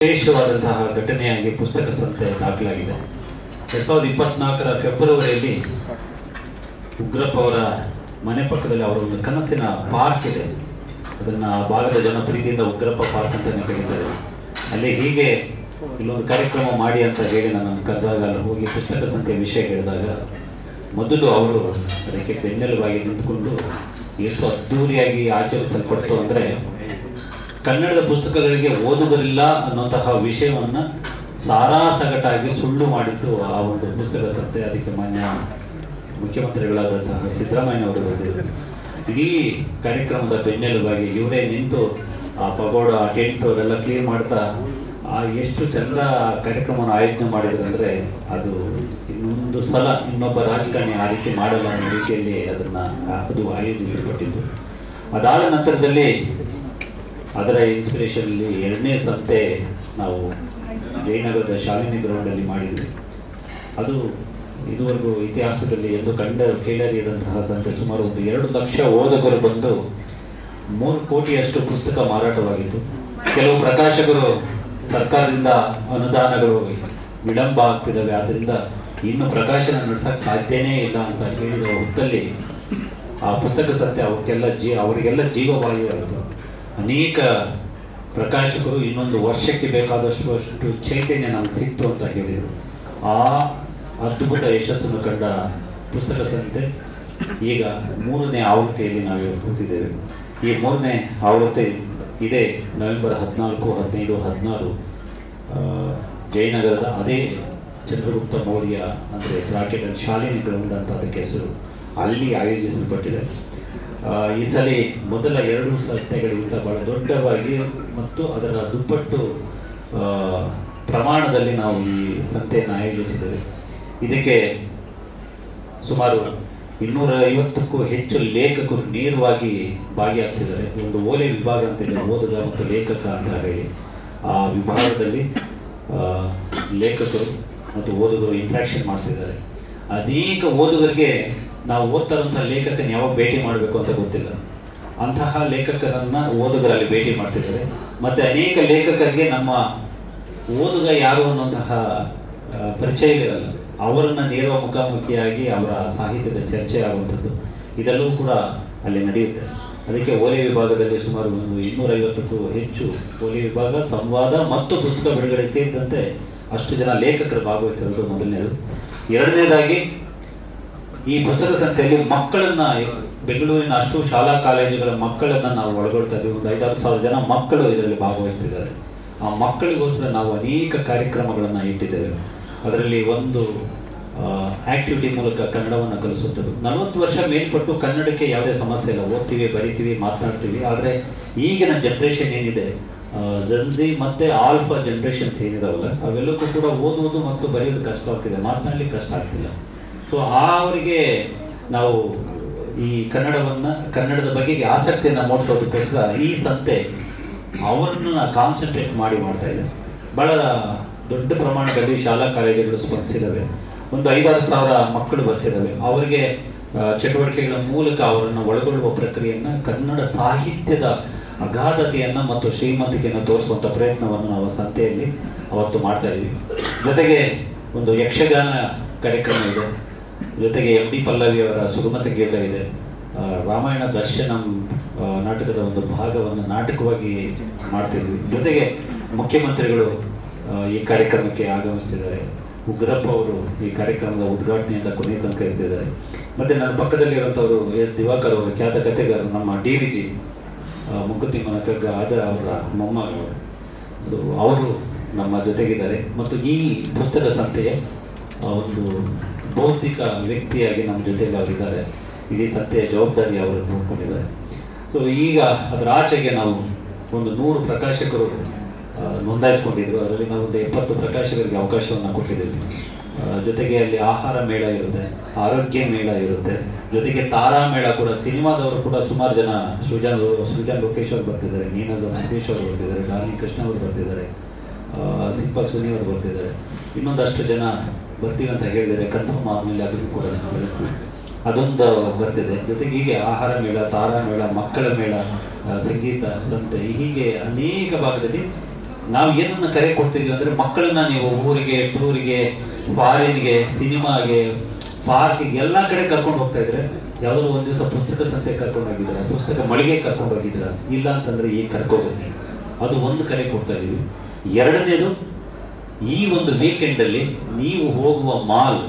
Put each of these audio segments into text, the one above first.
ವಿಶೇಷವಾದಂತಹ ಘಟನೆಯಾಗಿ ಪುಸ್ತಕ ಸಂತೆ ದಾಖಲಾಗಿದೆ. ಎರಡ್ ಸಾವಿರದ ಇಪ್ಪತ್ನಾಲ್ಕರ ಫೆಬ್ರವರಿಯಲ್ಲಿ ಉಗ್ರಪ್ಪ ಅವರ ಮನೆ ಪಕ್ಕದಲ್ಲಿ ಅವರ ಒಂದು ಕನಸಿನ ಪಾರ್ಕ್ ಇದೆ. ಅದನ್ನ ಭಾಗದ ಜನ ಪ್ರೀತಿಯಿಂದ ಉಗ್ರಪ್ಪ ಪಾರ್ಕ್ ಅಂತಾನೆ ಕರೀತಾರೆ ಅಲ್ಲಿ ಹೀಗೆ ಇಲ್ಲೊಂದು ಕಾರ್ಯಕ್ರಮ ಮಾಡಿ ಅಂತ ಹೇಳಿ ನಾನು ಕರೆದಾಗ ಅಲ್ಲಿ ಹೋಗಿ ಪುಸ್ತಕ ಸಂತೆ ವಿಷಯ ಹೇಳಿದಾಗ ಮೊದಲು ಅವರು ಅದಕ್ಕೆ ಬೆನ್ನೆಲುಬಾಗಿ ನಿಂತುಕೊಂಡು ಎಷ್ಟು ಅದ್ಧೂರಿಯಾಗಿ ಆಚರಿಸಲ್ಪಡ್ತು ಅಂದರೆ ಕನ್ನಡದ ಪುಸ್ತಕಗಳಿಗೆ ಓದುಗರಿಲ್ಲ ಅನ್ನುವಂತಹ ವಿಷಯವನ್ನ ಸಾರಾಸಗಟಾಗಿ ಸುಳ್ಳು ಮಾಡಿದ್ದು ಆ ಒಂದು ಪುಸ್ತಕ ಸಂತೆ ಅದಕ್ಕೆ ಮಾನ್ಯ ಮುಖ್ಯಮಂತ್ರಿಗಳಾದಂತಹ ಸಿದ್ದರಾಮಯ್ಯ ಅವರು ಬಂದಿದ್ರು ಇಡೀ ಕಾರ್ಯಕ್ರಮದ ಬೆನ್ನೆಲುಬಾಗಿ ಇವರೇ ನಿಂತು ಆ ಪಗೋಡ ಟೆಂಟ್ ಅವರೆಲ್ಲ ಕ್ಲೀನ್ ಮಾಡ್ತಾ ಆ ಎಷ್ಟು ಚಂದ ಕಾರ್ಯಕ್ರಮವನ್ನು ಆಯೋಜನೆ ಮಾಡಿದ್ರು ಅಂದ್ರೆ ಅದು ಇನ್ನೊಂದು ಸಲ ಇನ್ನೊಬ್ಬ ರಾಜಕಾರಣಿ ಆ ರೀತಿ ಮಾಡಲ್ಲ ಅನ್ನೋ ರೀತಿಯಲ್ಲಿ ಅದನ್ನ ಅದು ಆಯೋಜಿಸಲ್ಪಟ್ಟಿದ್ದು ಅದಾದ ನಂತರದಲ್ಲಿ ಅದರ ಇನ್ಸ್ಪಿರೇಷನಲ್ಲಿ ಎರಡನೇ ಸಂತೆ ನಾವು ಜಯನಗರದ ಶಾಲಿನಿ ಗ್ರೌಂಡಲ್ಲಿ ಮಾಡಿದ್ವಿ. ಅದು ಇದುವರೆಗೂ ಇತಿಹಾಸದಲ್ಲಿ ಎಂದು ಕಂಡ ಕೇಳರಿಯದಂತಹ ಸಂತೆ. ಸುಮಾರು ಒಂದು ಎರಡು ಲಕ್ಷ ಓದಕರು ಬಂದು ಮೂರು ಕೋಟಿಯಷ್ಟು ಪುಸ್ತಕ ಮಾರಾಟವಾಗಿತ್ತು. ಕೆಲವು ಪ್ರಕಾಶಕರು ಸರ್ಕಾರದಿಂದ ಅನುದಾನಗಳು ವಿಳಂಬ ಆಗ್ತಿದ್ದಾವೆ. ಆದ್ದರಿಂದ ಇನ್ನು ಪ್ರಕಾಶನ ನಡೆಸಕ್ಕೆ ಸಾಧ್ಯನೇ ಇಲ್ಲ ಅಂತ ಹೇಳಿದ ಹೊತ್ತಲ್ಲಿ ಆ ಪುಸ್ತಕ ಸತ್ಯ ಅವಕ್ಕೆಲ್ಲ ಜೀ, ಅವರಿಗೆಲ್ಲ ಜೀವವಾಯು ಅನೇಕ ಪ್ರಕಾಶಕರು ಇನ್ನೊಂದು ವರ್ಷಕ್ಕೆ ಬೇಕಾದಷ್ಟು ಅಷ್ಟು ಚೈತನ್ಯ ನಮ್ಗೆ ಸಿಕ್ತು ಅಂತ ಹೇಳಿದರು. ಆ ಅದ್ಭುತ ಯಶಸ್ಸನ್ನು ಕಂಡ ಪುಸ್ತಕ ಸಂತೆ ಈಗ ಮೂರನೇ ಆವೃತ್ತಿಯಲ್ಲಿ ನಾವು ಕೂತಿದ್ದೇವೆ. ಈ ಮೂರನೇ ಆವೃತ್ತಿ ಇದೇ ನವೆಂಬರ್ ಹದಿನಾಲ್ಕು, ಹದಿನೈದು, ಹದಿನಾರು ಜಯನಗರದ ಅದೇ ಚಂದ್ರಗುಪ್ತ ಮೌರ್ಯ ಅಂದರೆ ರಾಕೆಟ್ ಶಾಲಿನಿ ಗ್ರೌಂಡ್ ಅಂತ ಅದಕ್ಕೆ ಹೆಸರು. ಅಲ್ಲಿ ಆಯೋಜಿಸಲ್ಪಟ್ಟಿದೆ. ಈ ಸಲ ಮೊದಲ ಎರಡು ಸಂಸ್ಥೆಗಳಿಗಿಂತ ಬಹಳ ದೊಡ್ಡವಾಗಿ ಮತ್ತು ಅದರ ದುಪ್ಪಟ್ಟು ಪ್ರಮಾಣದಲ್ಲಿ ನಾವು ಈ ಸಂತೆಯನ್ನು ಆಯೋಜಿಸಿದ್ದೇವೆ. ಇದಕ್ಕೆ ಸುಮಾರು ಇನ್ನೂರ ಐವತ್ತಕ್ಕೂ ಹೆಚ್ಚು ಲೇಖಕರು ನೇರವಾಗಿ ಭಾಗಿಯಾಗ್ತಿದ್ದಾರೆ. ಒಂದು ಓಲೆ ವಿಭಾಗ ಅಂತ ಇದೆ, ಓದುಗ ಮತ್ತು ಲೇಖಕ ಅಂತ ಹೇಳಿ. ಆ ವಿಭಾಗದಲ್ಲಿ ಲೇಖಕರು ಮತ್ತು ಓದುಗರು ಇಂಟ್ರಾಕ್ಷನ್ ಮಾಡ್ತಿದ್ದಾರೆ. ಅನೇಕ ಓದುಗರಿಗೆ ನಾವು ಓದ್ತಾ ಲೇಖಕನ ಯಾವಾಗ ಭೇಟಿ ಮಾಡಬೇಕು ಅಂತ ಗೊತ್ತಿಲ್ಲ. ಅಂತಹ ಲೇಖಕರನ್ನ ಓದುಗರಲ್ಲಿ ಭೇಟಿ ಮಾಡ್ತಿದ್ದಾರೆ. ಮತ್ತೆ ಅನೇಕ ಲೇಖಕರಿಗೆ ನಮ್ಮ ಓದುಗ ಯಾರು ಅನ್ನುವಂತಹ ಪರಿಚಯವಿರಲ್ಲ ಅವರನ್ನ ನೇರ ಮುಖಾಮುಖಿಯಾಗಿ ಅವರ ಸಾಹಿತ್ಯದ ಚರ್ಚೆ ಆಗುವಂಥದ್ದು ಇದೆಲ್ಲವೂ ಕೂಡ ಅಲ್ಲಿ ನಡೆಯುತ್ತೆ. ಅದಕ್ಕೆ ಓಲೆ ವಿಭಾಗದಲ್ಲಿ ಸುಮಾರು ಒಂದು ಇನ್ನೂರೈವತ್ತಕ್ಕೂ ಹೆಚ್ಚು ಓಲೆ ವಿಭಾಗ, ಸಂವಾದ ಮತ್ತು ಪುಸ್ತಕ ಬಿಡುಗಡೆ ಸೇರಿದಂತೆ ಅಷ್ಟು ಜನ ಲೇಖಕರು ಭಾಗವಹಿಸಿರೋದು ಮೊದಲನೇದು. ಎರಡನೇದಾಗಿ ಈ ಪುಸ್ತಕ ಸಂತೆಯಲ್ಲಿ ಮಕ್ಕಳನ್ನ ಬೆಂಗಳೂರಿನ ಅಷ್ಟು ಶಾಲಾ ಕಾಲೇಜುಗಳ ಮಕ್ಕಳನ್ನ ನಾವು ಒಳಗೊಳ್ತಾ ಇದ್ದೀವಿ. ಒಂದು ಐದಾರು ಸಾವಿರ ಜನ ಮಕ್ಕಳು ಇದರಲ್ಲಿ ಭಾಗವಹಿಸ್ತಿದ್ದಾರೆ. ಆ ಮಕ್ಕಳಿಗೋಸ್ಕರ ನಾವು ಅನೇಕ ಕಾರ್ಯಕ್ರಮಗಳನ್ನು ಇಟ್ಟಿದ್ದೇವೆ. ಅದರಲ್ಲಿ ಒಂದು ಆಕ್ಟಿವಿಟಿ ಮೂಲಕ ಕನ್ನಡವನ್ನು ಕಲಿಸುತ್ತದೆ ನಲವತ್ತು ವರ್ಷ ಮೇಲ್ಪಟ್ಟು ಕನ್ನಡಕ್ಕೆ ಯಾವುದೇ ಸಮಸ್ಯೆ ಇಲ್ಲ. ಓದ್ತೀವಿ, ಬರಿತೀವಿ, ಮಾತನಾಡ್ತೀವಿ. ಆದರೆ ಈಗಿನ ಜನ್ರೇಷನ್ ಏನಿದೆ ಜನ್ಜಿ ಮತ್ತೆ ಆಲ್ಫಾ ಜನ್ರೇಷನ್ಸ್ ಏನಿದಾವಲ್ಲ, ಅವೆಲ್ಲಕ್ಕೂ ಕೂಡ ಓದುವುದು ಮತ್ತು ಬರೆಯೋದು ಕಷ್ಟ ಆಗ್ತಿದೆ. ಮಾತನಾಡ್ಲಿಕ್ಕೆ ಕಷ್ಟ ಆಗ್ತಿಲ್ಲ. ಸೊ ಆ ಅವರಿಗೆ ನಾವು ಈ ಕನ್ನಡವನ್ನ, ಕನ್ನಡದ ಬಗೆಗೆ ಆಸಕ್ತಿಯನ್ನು ಮೂಡಿಸೋದಕ್ಕೋಸ್ಕರ ಈ ಸಂತೆ ಅವರನ್ನು ಕಾನ್ಸಂಟ್ರೇಟ್ ಮಾಡಿ ಮಾಡ್ತಾ ಇದೆ. ಬಹಳ ದೊಡ್ಡ ಪ್ರಮಾಣದಲ್ಲಿ ಶಾಲಾ ಕಾಲೇಜುಗಳು ಸ್ಪರ್ಧಿಸಿದ್ದಾವೆ. ಒಂದು ಐದಾರು ಸಾವಿರ ಮಕ್ಕಳು ಬರ್ತಿದ್ದಾವೆ. ಅವರಿಗೆ ಚಟುವಟಿಕೆಗಳ ಮೂಲಕ ಅವರನ್ನು ಒಳಗೊಳ್ಳುವ ಪ್ರಕ್ರಿಯೆಯನ್ನು ಕನ್ನಡ ಸಾಹಿತ್ಯದ ಅಗಾಧತೆಯನ್ನು ಮತ್ತು ಶ್ರೀಮಂತಿಕೆಯನ್ನು ತೋರಿಸುವಂಥ ಪ್ರಯತ್ನವನ್ನು ನಾವು ಸಂತೆಯಲ್ಲಿ ಅವತ್ತು ಮಾಡ್ತಾ ಇದ್ದೀವಿ ಜೊತೆಗೆ ಒಂದು ಯಕ್ಷಗಾನ ಕಾರ್ಯಕ್ರಮ ಇದೆ. ಜೊತೆಗೆ ಎಂ ಡಿ ಪಲ್ಲವಿ ಅವರ ಸುಗಮ ಸಂಗೀತ ಇದೆ. ರಾಮಾಯಣ ದರ್ಶನಂ ನಾಟಕದ ಒಂದು ಭಾಗವನ್ನು ನಾಟಕವಾಗಿ ಮಾಡ್ತಿದ್ವಿ. ಜೊತೆಗೆ ಮುಖ್ಯಮಂತ್ರಿಗಳು ಈ ಕಾರ್ಯಕ್ರಮಕ್ಕೆ ಆಗಮಿಸ್ತಿದ್ದಾರೆ. ಉಗ್ರಪ್ಪ ಅವರು ಈ ಕಾರ್ಯಕ್ರಮದ ಉದ್ಘಾಟನೆಯಿಂದ ಕೊನೆಯ ತನಕ ಇರ್ತಿದ್ದಾರೆ. ಮತ್ತೆ ನನ್ನ ಪಕ್ಕದಲ್ಲಿ ಇರುವಂಥವರು ಎಸ್. ದಿವಾಕರ್ ಅವರು, ಖ್ಯಾತ ಕಥೆಗಾರರು ನಮ್ಮ ಡಿ ವಿ ಜಿ ಮುಕ್ಕುತಿಮ್ಮನ ಕಗ್ಗ ಆದ ಅವರ ಮೊಮ್ಮಗಳು. ಸೊ ಅವರು ನಮ್ಮ ಜೊತೆಗಿದ್ದಾರೆ. ಮತ್ತು ಈ ಪುಸ್ತಕ ಸಂತೆಯ ಒಂದು ಬೌದ್ಧಿಕ ವ್ಯಕ್ತಿಯಾಗಿ ನಮ್ಮ ಜೊತೆಯಲ್ಲಿ ಅವರಿದ್ದಾರೆ ಇಡೀ ಸತ್ಯ ಜವಾಬ್ದಾರಿ ಅವರು ನೋಡ್ಕೊಂಡಿದ್ದಾರೆ. ಸೊ ಈಗ ಅದರ ಆಚೆಗೆ ನಾವು ಒಂದು ನೂರು ಪ್ರಕಾಶಕರು ನೋಂದಾಯಿಸ್ಕೊಂಡಿದ್ರು. ಅದರಲ್ಲಿ ನಾವು ಒಂದು ಎಪ್ಪತ್ತು ಪ್ರಕಾಶಕರಿಗೆ ಅವಕಾಶವನ್ನು ಕೊಟ್ಟಿದ್ದೀವಿ. ಜೊತೆಗೆ ಅಲ್ಲಿ ಆಹಾರ ಮೇಳ ಇರುತ್ತೆ, ಆರೋಗ್ಯ ಮೇಳ ಇರುತ್ತೆ. ಜೊತೆಗೆ ತಾರಾ ಮೇಳ ಕೂಡ, ಸಿನಿಮಾದವರು ಕೂಡ ಸುಮಾರು ಜನ, ಸೃಜನ್ ಸೃಜನ್ ಲೋಕೇಶ್ ಅವರು ಬರ್ತಿದ್ದಾರೆ ನೀನಾಜ್ ಸುರೇಶ್ ಅವರು ಬರ್ತಿದ್ದಾರೆ ಡಾನಿ ಕೃಷ್ಣ ಅವರು ಬರ್ತಿದ್ದಾರೆ ಸಿಂಪಲ್ ಸುನಿ ಅವರು ಬರ್ತಿದ್ದಾರೆ. ಇನ್ನೊಂದಷ್ಟು ಜನ ಬರ್ತೀವಿ ಅಂತ ಹೇಳಿದರೆ ಕನ್ಫರ್ಮ್ ಆದಮೇಲೆ ಅದನ್ನು ಕೂಡ ನಾವು ಬೆಳೆಸ್ತೀವಿ ಅದೊಂದು ಬರ್ತಿದೆ. ಜೊತೆಗೆ ಹೀಗೆ ಆಹಾರ ಮೇಳ, ತಾರಾ ಮೇಳ, ಮಕ್ಕಳ ಮೇಳ ಸಂಗೀತ, ಸಂತೆ, ಹೀಗೆ ಅನೇಕ ಭಾಗದಲ್ಲಿ ನಾವು ಏನನ್ನು ಕರೆ ಕೊಡ್ತಿದ್ವಿ ಅಂದರೆ ಮಕ್ಕಳನ್ನ ನೀವು ಊರಿಗೆ, ಟೂರಿಗೆ, ಫಾರಿನ್ಗೆ, ಸಿನಿಮಾಗೆ, ಪಾರ್ಕಿಗೆ ಎಲ್ಲ ಕಡೆ ಕರ್ಕೊಂಡು ಹೋಗ್ತಾ ಇದ್ರೆ ಯಾವ್ದಾದ್ರು ಒಂದು ದಿವಸ ಪುಸ್ತಕ ಸಂತೆ ಕರ್ಕೊಂಡು ಹೋಗಿದ್ದೀರಾ, ಪುಸ್ತಕ ಮಳಿಗೆ ಕರ್ಕೊಂಡು ಹೋಗಿದ್ದೀರಾ, ಇಲ್ಲ ಅಂತಂದ್ರೆ ಈಗ ಕರ್ಕೋಬೇಕು ಅದು ಒಂದು ಕರೆ ಕೊಡ್ತಾ ಇದೀವಿ ಎರಡನೇದು ಈ ಒಂದು ವೀಕೆಂಡ್ ಅಲ್ಲಿ ನೀವು ಹೋಗುವ ಮಾಲ್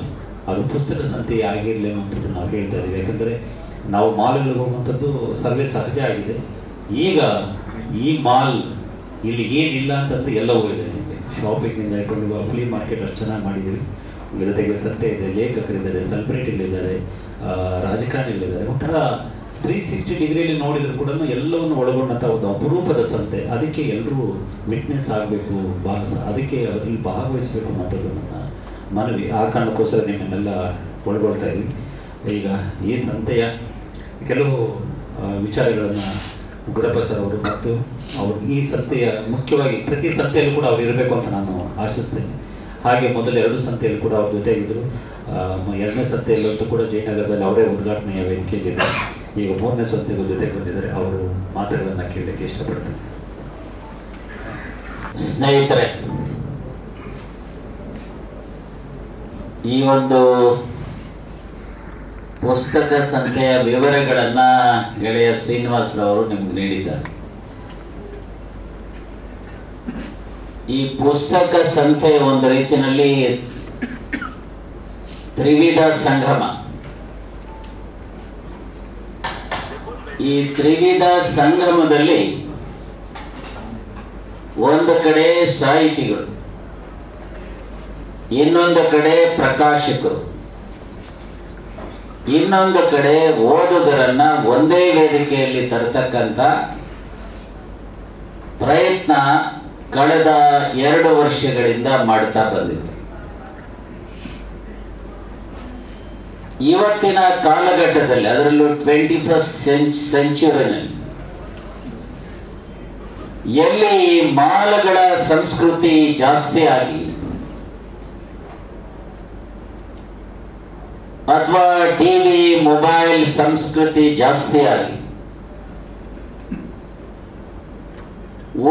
ಅದು ಪುಸ್ತಕ ಸಂತೆ ಆಗಿರ್ಲಿ ಅನ್ನೋಂಥದ್ದು ನಾವು ಹೇಳ್ತಾ ಇದ್ದೀವಿ. ಯಾಕಂದ್ರೆ ನಾವು ಮಾಲ್ಗಳಿಗೆ ಹೋಗುವಂಥದ್ದು ಸರ್ವೇ ಸಹಜ ಆಗಿದೆ. ಈಗ ಈ ಮಾಲ್ ಇಲ್ಲಿ ಏನಿಲ್ಲ ಅಂತಂದ್ರೆ ಎಲ್ಲ ಹೋಗಿದೆ. ನಿಮಗೆ ಶಾಪಿಂಗಿಂದ ಇಟ್ಕೊಂಡು ಫ್ಲೀ ಮಾರ್ಕೆಟ್ ಅಷ್ಟು ಚೆನ್ನಾಗಿ ಮಾಡಿದ್ದೀವಿ. ಜೊತೆಗೆ ಸಂತೆ ಇದೆ ಲೇಖಕರಿದ್ದಾರೆ ಸೆಲೆಬ್ರಿಟಿಗಳಿದ್ದಾರೆ ರಾಜಕಾರಣಿಗಳಿದ್ದಾರೆ. ಒಂಥರ ತ್ರೀ ಸಿಕ್ಸ್ಟಿ ಡಿಗ್ರಿಯಲ್ಲಿ ನೋಡಿದ್ರು ಕೂಡ ಎಲ್ಲವನ್ನು ಒಳಗೊಂಡಂಥ ಒಂದು ಅಪರೂಪದ ಸಂತೆ. ಅದಕ್ಕೆ ಎಲ್ಲರೂ ವಿಟ್ನೆಸ್ ಆಗಬೇಕು, ಭಾಗಸ, ಅದಕ್ಕೆ ಅದರಲ್ಲಿ ಭಾಗವಹಿಸಬೇಕು ಅನ್ನೋದು ನನ್ನ ಮನವಿ. ಆ ಕಾರಣಕ್ಕೋಸ್ಕರ ನಿಮ್ಮನ್ನೆಲ್ಲ ಒಳಗೊಳ್ತಾ ಇದ್ದೀವಿ ಈಗ ಈ ಸಂತೆಯ ಕೆಲವು ವಿಚಾರಗಳನ್ನು ಗುರಪ್ಪ ಸರ್ ಅವರು ಮತ್ತು ಅವರು ಈ ಸಂತೆಯ ಮುಖ್ಯವಾಗಿ ಪ್ರತಿ ಸಂತೆಯಲ್ಲೂ ಕೂಡ ಅವ್ರು ಇರಬೇಕು ಅಂತ ನಾನು ಆಶಿಸ್ತೇನೆ. ಹಾಗೆ ಮೊದಲ ಎರಡು ಸಂತೆಯಲ್ಲಿ ಕೂಡ ಅವ್ರ ಜೊತೆಗಿದ್ದರು ಎರಡನೇ ಸಂತೆಯಲ್ಲಂತೂ ಕೂಡ ಜಯನಗರದಲ್ಲಿ ಅವರೇ ಉದ್ಘಾಟನೆಯ ವೇದಿಕೆಯಲ್ಲಿದ್ದಾರೆ. ಈಗ ಮೂರನೇ ಸಂತೆಗೂ ಜೊತೆಗೆ ಬಂದಿದ್ದಾರೆ ಅವರು ಮಾತುಗಳನ್ನು ಕೇಳಲಿಕ್ಕೆ ಇಷ್ಟಪಡ್ತಾರೆ. ಸ್ನೇಹಿತರೆ, ಈ ಒಂದು ಪುಸ್ತಕ ಸಂಖ್ಯೆಯ ವಿವರಗಳನ್ನ ಗೆಳೆಯ ಶ್ರೀನಿವಾಸರವರು ನಿಮ್ಗೆ ನೀಡಿದ್ದಾರೆ. ಈ ಪುಸ್ತಕ ಸಂಖ್ಯೆಯ ಒಂದು ರೀತಿಯಲ್ಲಿ ತ್ರಿವಿಧ ಸಂಗಮ ಈ ತ್ರಿವಿಧ ಸಂಗಮದಲ್ಲಿ ಒಂದು ಕಡೆ ಸಾಹಿತಿಗಳು, ಇನ್ನೊಂದು ಕಡೆ ಪ್ರಕಾಶಕರು, ಇನ್ನೊಂದು ಕಡೆ ಓದುಗರನ್ನ ಒಂದೇ ವೇದಿಕೆಯಲ್ಲಿ ತರತಕ್ಕಂಥ ಪ್ರಯತ್ನ ಕಳೆದ ಎರಡು ವರ್ಷಗಳಿಂದ ಮಾಡ್ತಾ ಬಂದಿದೆ. ಇವತ್ತಿನ ಕಾಲಘಟ್ಟದಲ್ಲಿ, ಅದರಲ್ಲೂ ಟ್ವೆಂಟಿ ಫಸ್ಟ್ ಸೆಂಚುರಿನಲ್ಲಿ ಎಲ್ಲಿ ಮಾಲಗಳ ಸಂಸ್ಕೃತಿ ಜಾಸ್ತಿ ಆಗಿ, ಅಥವಾ ಟಿವಿ ಮೊಬೈಲ್ ಸಂಸ್ಕೃತಿ ಜಾಸ್ತಿ ಆಗಿ,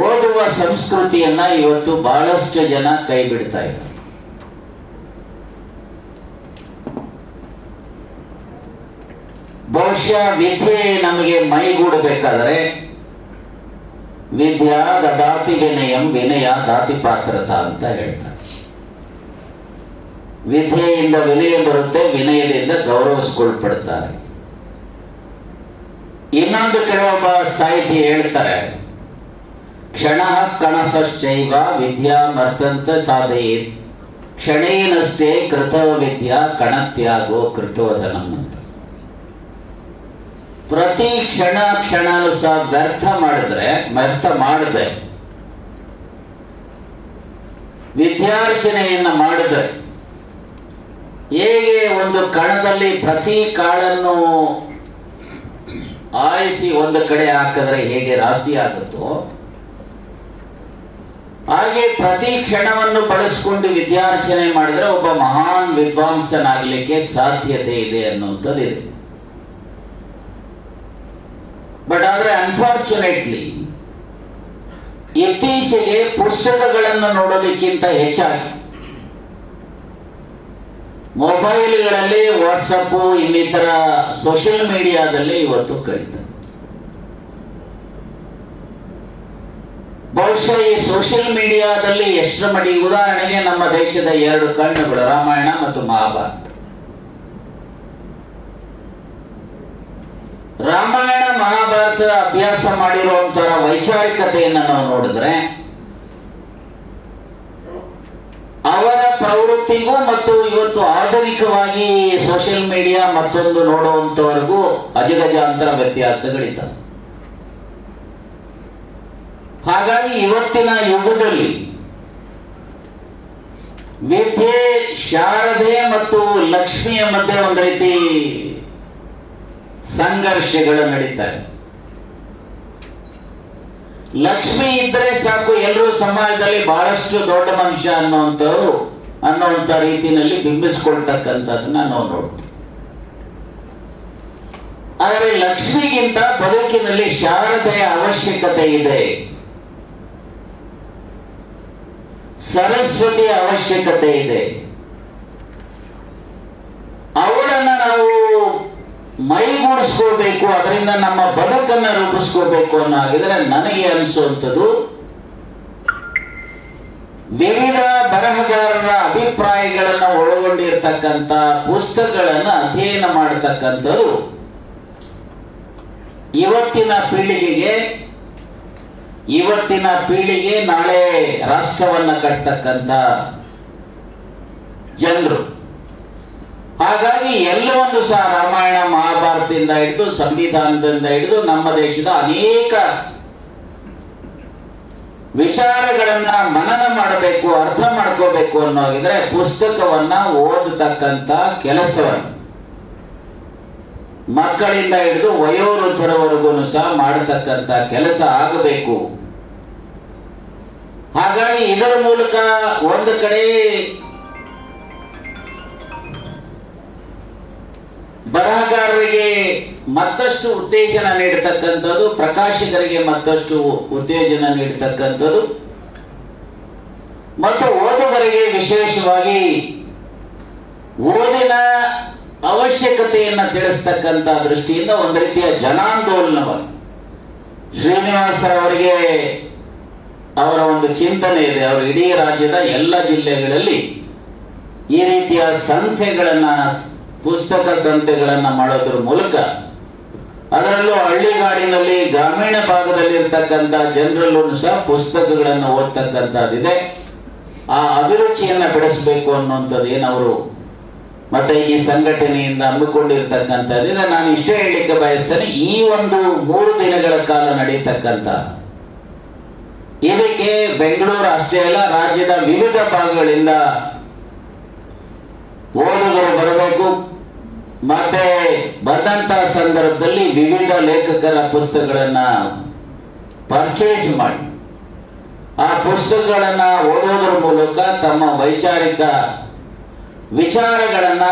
ಓದುವ ಸಂಸ್ಕೃತಿಯನ್ನ ಇವತ್ತು ಬಹಳಷ್ಟು ಜನ ಕೈ ಬಿಡ್ತಾ ಇದ್ದಾರೆ. ಬಹುಶಃ ವಿದ್ಯೆ ನಮಗೆ ಮೈಗೂಡಬೇಕಾದರೆ ವಿದ್ಯಾ ದದಾತಿ ವಿನಯಂ ವಿನಯ ದಾತಿ ಪಾತ್ರತ ಅಂತ ಹೇಳ್ತಾರೆ. ವಿದ್ಯೆಯಿಂದ ವಿನಯ ಬರುತ್ತೆ, ವಿನಯದಿಂದ ಗೌರವಿಸ್ಕೊಳ್ಪಡ್ತಾರೆ ಇನ್ನೊಂದು ಕಡೆ ಒಬ್ಬ ಸಾಹಿತಿ ಹೇಳ್ತಾರೆ, ಕ್ಷಣ ಕಣಸಶ್ಚೈವ ವಿದ್ಯಾ ಮರ್ತಂತ ಸಾಧೆಯೇ ಕ್ಷಣೇನಷ್ಟೇ ಕೃತವ ವಿದ್ಯಾ ಕಣತ್ಯಾಗೋ ಕೃತೋದನಂ ಅಂತ. ಪ್ರತಿ ಕ್ಷಣ ಕ್ಷಣನೂ ಸಹ ವ್ಯರ್ಥ ಮಾಡಿದ್ರೆ, ವ್ಯರ್ಥ ಮಾಡಿದೆ. ವಿದ್ಯಾರ್ಚನೆಯನ್ನು ಮಾಡಿದೆ. ಹೇಗೆ ಒಂದು ಕಣದಲ್ಲಿ ಪ್ರತಿ ಕಾಳನ್ನು ಆಯಿಸಿ ಒಂದು ಕಡೆ ಹಾಕಿದ್ರೆ ಹೇಗೆ ರಾಶಿ ಆಗುತ್ತೋ, ಹಾಗೆ ಪ್ರತಿ ಕ್ಷಣವನ್ನು ಬಳಸಿಕೊಂಡು ವಿದ್ಯಾರ್ಚನೆ ಮಾಡಿದ್ರೆ ಒಬ್ಬ ಮಹಾನ್ ವಿದ್ವಾಂಸನಾಗಲಿಕ್ಕೆ ಸಾಧ್ಯತೆ ಇದೆ ಅನ್ನುವಂಥದ್ದಿದೆ. ಬಟ್ ಆದರೆ ಅನ್ಫಾರ್ಚುನೇಟ್ಲಿ ಇತ್ತೀಚೆಗೆ ಪುಸ್ತಕಗಳನ್ನು ನೋಡೋದಕ್ಕಿಂತ ಹೆಚ್ಚಾಗಿ ಮೊಬೈಲ್ಗಳಲ್ಲಿ ವಾಟ್ಸಪ್ಪು ಇನ್ನಿತರ ಸೋಷಿಯಲ್ ಮೀಡಿಯಾದಲ್ಲಿ ಇವತ್ತು ಕಳೀತಾರೆ ಬಹುಶಃ ಈ ಸೋಷಿಯಲ್ ಮೀಡಿಯಾದಲ್ಲಿ ಎಷ್ಟರ ಮಡಿ ಉದಾಹರಣೆಗೆ ನಮ್ಮ ದೇಶದ ಎರಡು ಕಣ್ಣುಗಳು, ರಾಮಾಯಣ ಮತ್ತು ಮಹಾಭಾರತ. ರಾಮಾಯಣ ಮಹಾಭಾರತ ಅಭ್ಯಾಸ ಮಾಡಿರುವಂತಹ ವೈಚಾರಿಕತೆಯನ್ನು ನಾವು ನೋಡಿದ್ರೆ, ಅವರ ಪ್ರವೃತ್ತಿಗೂ ಮತ್ತು ಇವತ್ತು ಆಧುನಿಕವಾಗಿ ಸೋಷಿಯಲ್ ಮೀಡಿಯಾ ಮತ್ತೊಂದು ನೋಡುವಂತವರೆಗೂ ಅಜಗಜಾಂತರ ವ್ಯತ್ಯಾಸಗಳಿದ್ದಾವೆ. ಹಾಗಾಗಿ ಇವತ್ತಿನ ಯುಗದಲ್ಲಿ ವಿದ್ಯೆ, ಶಾರದೆ ಮತ್ತು ಲಕ್ಷ್ಮಿಯ ಮಧ್ಯೆ ಒಂದು ರೀತಿ ಸಂಘರ್ಷಗಳು ನಡೀತಾರೆ. ಲಕ್ಷ್ಮಿ ಇದ್ದರೆ ಸಾಕು ಎಲ್ಲರೂ ಸಮಾಜದಲ್ಲಿ ಬಹಳಷ್ಟು ದೊಡ್ಡ ಮನುಷ್ಯ ಅನ್ನುವಂಥವ್ರು ಅನ್ನುವಂಥ ರೀತಿಯಲ್ಲಿ ಬಿಂಬಿಸ್ಕೊಳ್ತಕ್ಕಂಥದ್ದನ್ನ ನಾವು ನೋಡ್ತೀವಿ. ಆದರೆ ಲಕ್ಷ್ಮಿಗಿಂತ ಬದುಕಿನಲ್ಲಿ ಶಾರದೆಯ ಅವಶ್ಯಕತೆ ಇದೆ. ಸರಸ್ವತಿಯ ಅವಶ್ಯಕತೆ ಇದೆ. ಅವಳನ್ನ ನಾವು ಮೈಗೂಡಿಸ್ಕೋಬೇಕು ಅದರಿಂದ ನಮ್ಮ ಬದುಕನ್ನ ರೂಪಿಸ್ಕೋಬೇಕು ಅನ್ನೋ ಹಾಗಿದ್ರೆ ನನಗೆ ಅನಿಸುವಂಥದ್ದು, ವಿವಿಧ ಬರಹಗಾರರ ಅಭಿಪ್ರಾಯಗಳನ್ನು ಒಳಗೊಂಡಿರ್ತಕ್ಕಂಥ ಪುಸ್ತಕಗಳನ್ನು ಅಧ್ಯಯನ ಮಾಡತಕ್ಕಂಥದ್ದು ಇವತ್ತಿನ ಪೀಳಿಗೆಗೆ, ಇವತ್ತಿನ ಪೀಳಿಗೆ ನಾಳೆ ರಾಷ್ಟ್ರವನ್ನ ಕಟ್ತಕ್ಕಂಥ ಜನರು. ಹಾಗಾಗಿ ಎಲ್ಲವನ್ನು ಸಹ ರಾಮಾಯಣ ಮಹಾಭಾರತದಿಂದ ಹಿಡಿದು ಸಂವಿಧಾನದಿಂದ ಹಿಡಿದು ನಮ್ಮ ದೇಶದ ಅನೇಕ ವಿಚಾರಗಳನ್ನ ಮನನ ಮಾಡಬೇಕು, ಅರ್ಥ ಮಾಡ್ಕೋಬೇಕು ಅನ್ನೋಗಿದ್ರೆ ಪುಸ್ತಕವನ್ನ ಓದತಕ್ಕಂತ ಕೆಲಸವನ್ನು ಮಕ್ಕಳಿಂದ ಹಿಡಿದು ವಯೋವೃದ್ಧರವರೆಗೂ ಸಹ ಮಾಡತಕ್ಕಂತ ಕೆಲಸ ಆಗಬೇಕು. ಹಾಗಾಗಿ ಇದರ ಮೂಲಕ ಒಂದು ಕಡೆ ಬರಹಗಾರರಿಗೆ ಮತ್ತಷ್ಟು ಉತ್ತೇಜನ ನೀಡತಕ್ಕಂಥದ್ದು, ಪ್ರಕಾಶಕರಿಗೆ ಮತ್ತಷ್ಟು ಉತ್ತೇಜನ ನೀಡತಕ್ಕಂಥದ್ದು. ಮತ್ತು ಓದುವರಿಗೆ ವಿಶೇಷವಾಗಿ ಓದಿನ ಅವಶ್ಯಕತೆಯನ್ನು ತಿಳಿಸ್ತಕ್ಕಂಥ ದೃಷ್ಟಿಯಿಂದ ಒಂದು ರೀತಿಯ ಜನಾಂದೋಲನವನ್ನು ಶ್ರೀನಿವಾಸ ಅವರಿಗೆ ಅವರ ಒಂದು ಚಿಂತನೆ ಇದೆ. ಅವರು ಇಡೀ ರಾಜ್ಯದ ಎಲ್ಲ ಜಿಲ್ಲೆಗಳಲ್ಲಿ ಈ ರೀತಿಯ ಸಂಸ್ಥೆಗಳನ್ನ ಪುಸ್ತಕ ಸಂತೆಗಳನ್ನು ಮಾಡೋದ್ರ ಮೂಲಕ ಅದರಲ್ಲೂ ಹಳ್ಳಿಗಾಡಿನಲ್ಲಿ ಗ್ರಾಮೀಣ ಭಾಗದಲ್ಲಿ ಇರ್ತಕ್ಕಂಥ ಜನರಲ್ಲೂ ಸಹ ಪುಸ್ತಕಗಳನ್ನು ಓದ್ತಕ್ಕಂಥದ್ದಿದೆ. ಆ ಅಭಿರುಚಿಯನ್ನು ಬೆಳೆಸಬೇಕು ಅನ್ನುವಂಥದ್ದು ಏನವರು ಮತ್ತೆ ಈ ಸಂಘಟನೆಯಿಂದ ಹಮ್ಮಿಕೊಂಡಿರ್ತಕ್ಕಂಥದ್ದಿದೆ. ನಾನು ಇಷ್ಟೇ ಹೇಳಲಿಕ್ಕೆ ಬಯಸ್ತೇನೆ, ಈ ಒಂದು ಮೂರು ದಿನಗಳ ಕಾಲ ನಡೀತಕ್ಕಂಥ ಇದಕ್ಕೆ ಬೆಂಗಳೂರು ಅಷ್ಟೇ ಅಲ್ಲ, ರಾಜ್ಯದ ವಿವಿಧ ಭಾಗಗಳಿಂದ ಓದುಗರು ಬರಬೇಕು ಮತ್ತೆ ಬಂದಂತ ಸಂದರ್ಭದಲ್ಲಿ ವಿವಿಧ ಲೇಖಕರ ಪುಸ್ತಕಗಳನ್ನ ಪರ್ಚೇಸ್ ಮಾಡಿ. ಆ ಪುಸ್ತಕಗಳನ್ನ ಓದೋದ್ರ ಮೂಲಕ ತಮ್ಮ ವೈಚಾರಿಕ ವಿಚಾರಗಳನ್ನ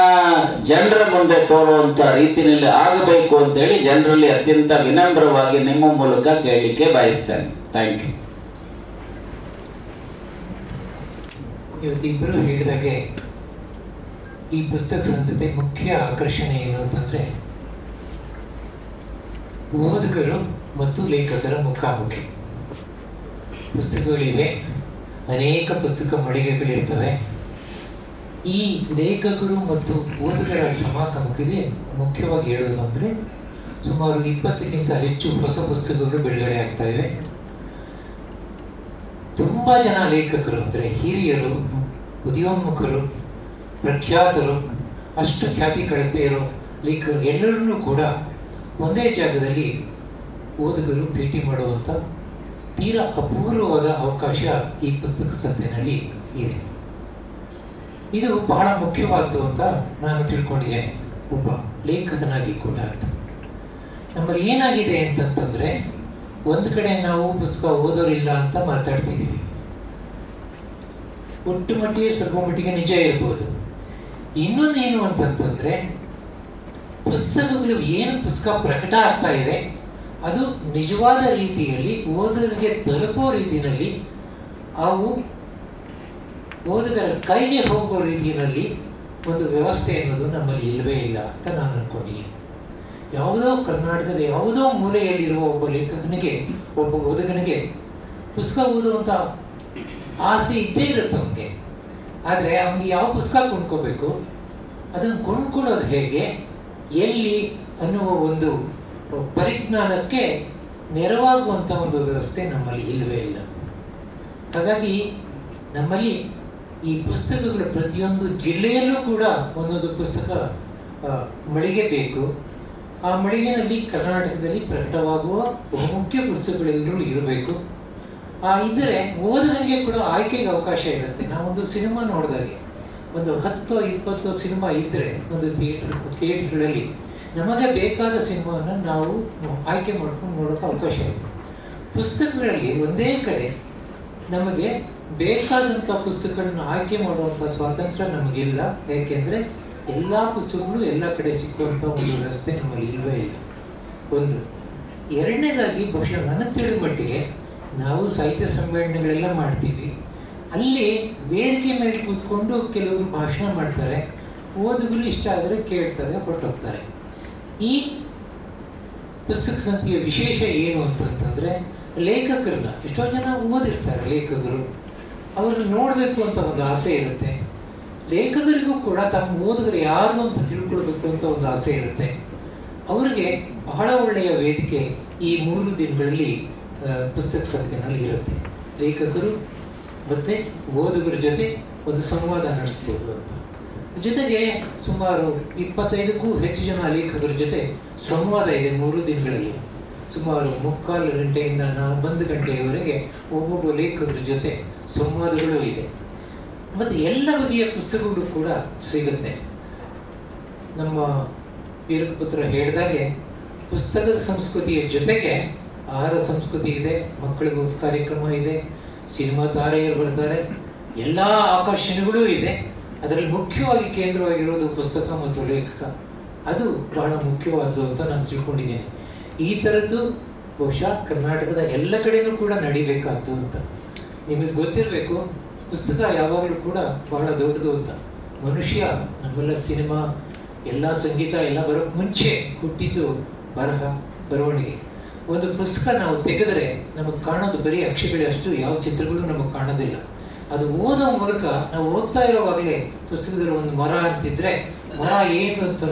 ಜನರ ಮುಂದೆ ತೋರುವಂತ ರೀತಿಯಲ್ಲಿ ಆಗಬೇಕು ಅಂತೇಳಿ ಜನರಲ್ಲಿ ಅತ್ಯಂತ ವಿನಮ್ರವಾಗಿ ನಿಮ್ಮ ಮೂಲಕ ಕೇಳಲಿಕ್ಕೆ ಬಯಸ್ತೇನೆ. ಥ್ಯಾಂಕ್ ಯು ಇವತ್ತಿಬ್ಬರು ಹೇಳಿದಾಗೆ ಈ ಪುಸ್ತಕ ಸಂತತೆ ಮುಖ್ಯ ಆಕರ್ಷಣೆ ಏನು ಅಂತಂದ್ರೆ ಓದುಗರು ಮತ್ತು ಲೇಖಕರ ಮುಖಾಮುಖಿ. ಪುಸ್ತಕಗಳಿವೆ, ಅನೇಕ ಪುಸ್ತಕ ಮಳಿಗೆಗಳಿರ್ತವೆ. ಈ ಲೇಖಕರು ಮತ್ತು ಓದುಗರ ಸಮಾಗಮಕ್ಕೆ ಮುಖ್ಯವಾಗಿ ಹೇಳೋದು ಅಂದರೆ ಸುಮಾರು ಇಪ್ಪತ್ತಕ್ಕಿಂತ ಹೆಚ್ಚು ಹೊಸ ಪುಸ್ತಕಗಳು ಬಿಡುಗಡೆ ಆಗ್ತಾ ಇವೆ. ತುಂಬ ಜನ ಲೇಖಕರು ಅಂದರೆ ಹಿರಿಯರು ಉದಯೋನ್ಮುಖರು ಪ್ರಖ್ಯಾತರು ಅಷ್ಟು ಖ್ಯಾತಿ ಕಳಿಸದೇ ಇರೋ ಲೇಖಕರು ಎಲ್ಲರನ್ನೂ ಕೂಡ ಒಂದೇ ಜಾಗದಲ್ಲಿ ಓದುಗರು ಭೇಟಿ ಮಾಡುವಂಥ ತೀರಾ ಅಪೂರ್ವವಾದ ಅವಕಾಶ ಈ ಪುಸ್ತಕ ಸಂತೆನಲ್ಲಿ ಇದೆ. ಇದು ಬಹಳ ಮುಖ್ಯವಾದ್ದು ಅಂತ ನಾನು ತಿಳ್ಕೊಂಡಿದ್ದೇನೆ. ಒಬ್ಬ ಲೇಖಕನಾಗಿ ಕೂಡ ನಮ್ಮಲ್ಲಿ ಏನಾಗಿದೆ ಅಂತಂತಂದರೆ ಒಂದು ಕಡೆ ನಾವು ಪುಸ್ತಕ ಓದೋರಿಲ್ಲ ಅಂತ ಮಾತಾಡ್ತಿದ್ದೀವಿ. ಒಟ್ಟು ಮಟ್ಟಿಗೆ ಸ್ವಲ್ಪ ಮಟ್ಟಿಗೆ ನಿಜ ಇರ್ಬೋದು ಇನ್ನೊಂದೇನು ಅಂತಂತಂದ್ರೆ ಪುಸ್ತಕಗಳು ಏನು ಪುಸ್ತಕ ಪ್ರಕಟ ಆಗ್ತಾ ಇದೆ, ಅದು ನಿಜವಾದ ರೀತಿಯಲ್ಲಿ ಓದುಗರಿಗೆ ತಲುಪೋ ರೀತಿಯಲ್ಲಿ ಅವು ಓದುಗರ ಕೈಗೆ ಹೋಗೋ ರೀತಿಯಲ್ಲಿ ಒಂದು ವ್ಯವಸ್ಥೆ ಅನ್ನೋದು ನಮ್ಮಲ್ಲಿ ಇಲ್ಲವೇ ಇಲ್ಲ ಅಂತ ನಾನು ಅನ್ಕೊಂಡಿದ್ದೀನಿ. ಯಾವುದೋ ಕರ್ನಾಟಕದ ಯಾವುದೋ ಮೂಲೆಯಲ್ಲಿರುವ ಒಬ್ಬ ಲೇಖಕನಿಗೆ, ಒಬ್ಬ ಓದುಗನಿಗೆ ಪುಸ್ತಕ ಓದುವಂಥ ಆಸೆ ಇದ್ದೇ ಇರುತ್ತೆ ಅವನಿಗೆ. ಆದರೆ ಅವನಿಗೆ ಯಾವ ಪುಸ್ತಕ ಕೊಂಡ್ಕೋಬೇಕು? ಅದನ್ನು ಕೊಂಡ್ಕೊಳ್ಳೋದು ಹೇಗೆ? ಎಲ್ಲಿ ಅನ್ನುವ ಒಂದು ಪರಿಜ್ಞಾನಕ್ಕೆ ನೆರವಾಗುವಂಥ ಒಂದು ವ್ಯವಸ್ಥೆ ನಮ್ಮಲ್ಲಿ ಇಲ್ಲವೇ ಇಲ್ಲ. ಹಾಗಾಗಿ ನಮ್ಮಲ್ಲಿ ಈ ಪುಸ್ತಕಗಳು ಪ್ರತಿಯೊಂದು ಜಿಲ್ಲೆಯಲ್ಲೂ ಕೂಡ ಒಂದೊಂದು ಪುಸ್ತಕ ಮಳಿಗೆ ಬೇಕು. ಆ ಮಳಿಗೆನಲ್ಲಿ ಕರ್ನಾಟಕದಲ್ಲಿ ಪ್ರಕಟವಾಗುವ ಬಹುಮುಖ್ಯ ಪುಸ್ತಕಗಳೆಲ್ಲರೂ ಇರಬೇಕು. ಇದ್ದರೆ ಓದುಗರಿಗೆ ಕೂಡ ಆಯ್ಕೆಗೆ ಅವಕಾಶ ಇರುತ್ತೆ. ನಾವೊಂದು ಸಿನಿಮಾ ನೋಡಿದಾಗೆ. ಒಂದು ಹತ್ತು ಇಪ್ಪತ್ತು ಸಿನಿಮಾ ಇದ್ದರೆ ಒಂದು ಥಿಯೇಟರ್, ಥಿಯೇಟರ್ಗಳಲ್ಲಿ ನಮಗೆ ಬೇಕಾದ ಸಿನಿಮಾವನ್ನು ನಾವು ಆಯ್ಕೆ ಮಾಡ್ಕೊಂಡು ನೋಡೋಕೆ ಅವಕಾಶ ಇದೆ ಪುಸ್ತಕಗಳಲ್ಲಿ ಒಂದೇ ಕಡೆ ನಮಗೆ ಬೇಕಾದಂಥ ಪುಸ್ತಕಗಳನ್ನು ಆಯ್ಕೆ ಮಾಡುವಂಥ ಸ್ವಾತಂತ್ರ್ಯ ನಮಗಿಲ್ಲ. ಯಾಕೆಂದರೆ ಎಲ್ಲ ಪುಸ್ತಕಗಳು ಎಲ್ಲ ಕಡೆ ಸಿಕ್ಕುವಂಥ ಒಂದು ವ್ಯವಸ್ಥೆ ನಮ್ಮಲ್ಲಿ ಇಲ್ಲವೇ ಇಲ್ಲ. ಒಂದು. ಎರಡನೇದಾಗಿ ಬಹುಶಃ ನನಗೆ ತಿಳಿದ ಮಟ್ಟಿಗೆ ನಾವು ಸಾಹಿತ್ಯ ಸಮ್ಮೇಳನಗಳೆಲ್ಲ ಮಾಡ್ತೀವಿ. ಅಲ್ಲಿ ವೇದಿಕೆ ಮೇಲೆ ಕೂತ್ಕೊಂಡು ಕೆಲವರು ಭಾಷಣ ಮಾಡ್ತಾರೆ. ಓದುಗರು ಇಷ್ಟ ಆದರೆ ಕೇಳ್ತಾರೆ, ಹೊರಟೋಗ್ತಾರೆ. ಈ ಪುಸ್ತಕ ಸಂತೆಯ ವಿಶೇಷ ಏನು ಅಂತಂತಂದರೆ, ಲೇಖಕರನ್ನ ಎಷ್ಟೋ ಜನ ಓದಿರ್ತಾರೆ ಲೇಖಕರು. ಅವ್ರನ್ನ ನೋಡಬೇಕು ಅಂತ ಒಂದು ಆಸೆ ಇರುತ್ತೆ. ಲೇಖಕರಿಗೂ ಕೂಡ ತಮ್ಮ ಓದುಗರು ಯಾರು ಅಂತ ತಿಳ್ಕೊಳ್ಬೇಕು ಅಂತ ಒಂದು ಆಸೆ ಇರುತ್ತೆ. ಅವರಿಗೆ ಬಹಳ ಒಳ್ಳೆಯ ವೇದಿಕೆ ಈ ಮೂರು ದಿನಗಳಲ್ಲಿ ಪುಸ್ತಕ ಸಂಖ್ಯೆನಲ್ಲಿ ಇರುತ್ತೆ. ಲೇಖಕರು ಮತ್ತೆ ಓದುಗರ ಜೊತೆ ಒಂದು ಸಂವಾದ ನಡೆಸ್ಬೋದು ಅಂತ. ಜೊತೆಗೆ ಸುಮಾರು ಇಪ್ಪತ್ತೈದಕ್ಕೂ ಹೆಚ್ಚು ಜನ ಲೇಖಕರ ಜೊತೆ ಸಂವಾದ ಇದೆ ಮೂರು ದಿನಗಳಲ್ಲಿ. ಸುಮಾರು ಮುಕ್ಕಾಲು ಗಂಟೆಯಿಂದ ನಾವು ಒಂದು ಗಂಟೆಯವರೆಗೆ ಒಬ್ಬೊಬ್ಬ ಲೇಖಕರ ಜೊತೆ ಸಂವಾದಗಳು ಇದೆ. ಮತ್ತು ಎಲ್ಲ ಬಗೆಯ ಪುಸ್ತಕಗಳು ಕೂಡ ಸಿಗುತ್ತೆ. ನಮ್ಮ ವೀರಪುತ್ರ ಹೇಳಿದಾಗೆ ಪುಸ್ತಕದ ಸಂಸ್ಕೃತಿಯ ಜೊತೆಗೆ ಆಹಾರ ಸಂಸ್ಕೃತಿ ಇದೆ ಮಕ್ಕಳಿಗೋಸ್ಕರ ಕಾರ್ಯಕ್ರಮ ಇದೆ, ಸಿನಿಮಾ ತಾರೆಯರು ಬರ್ತಾರೆ, ಎಲ್ಲ ಆಕರ್ಷಣೆಗಳೂ ಇದೆ. ಅದರಲ್ಲಿ ಮುಖ್ಯವಾಗಿ ಕೇಂದ್ರವಾಗಿರೋದು ಪುಸ್ತಕ ಮತ್ತು ಲೇಖಕ. ಅದು ಬಹಳ ಮುಖ್ಯವಾದ್ದು ಅಂತ ನಾನು ತಿಳ್ಕೊಂಡಿದ್ದೇನೆ. ಈ ಥರದ್ದು ಬಹುಶಃ ಕರ್ನಾಟಕದ ಎಲ್ಲ ಕಡೆಯೂ ಕೂಡ ನಡಿಬೇಕಾದ್ದು ಅಂತ. ನಿಮಗೆ ಗೊತ್ತಿರಬೇಕು, ಪುಸ್ತಕ ಯಾವಾಗಲೂ ಕೂಡ ಬಹಳ ದೊಡ್ಡದು ಅಂತ. ಮನುಷ್ಯ, ನಮ್ಮೆಲ್ಲ ಸಿನಿಮಾ, ಎಲ್ಲ ಸಂಗೀತ ಎಲ್ಲ ಬರೋಕ್ಕೆ ಮುಂಚೆ ಹುಟ್ಟಿದ್ದು ಬರಹ, ಬರವಣಿಗೆ. ಒಂದು ಪುಸ್ತಕ ನಾವು ತೆಗೆದರೆ ನಮಗೆ ಕಾಣೋದು ಬರೀ ಅಕ್ಷರಗಳೇ ಅಷ್ಟು, ಯಾವ ಚಿತ್ರಗಳು ನಮಗೆ ಕಾಣೋದಿಲ್ಲ. ಅದು ಓದೋ ಮೂಲಕ ನಾವು ಓದ್ತಾ ಇರೋವಾಗಲೇ ಪುಸ್ತಕದಲ್ಲಿ ಒಂದು ಮರ ಅಂತಿದ್ರೆ, ಮರ ಏನು ಅಂತ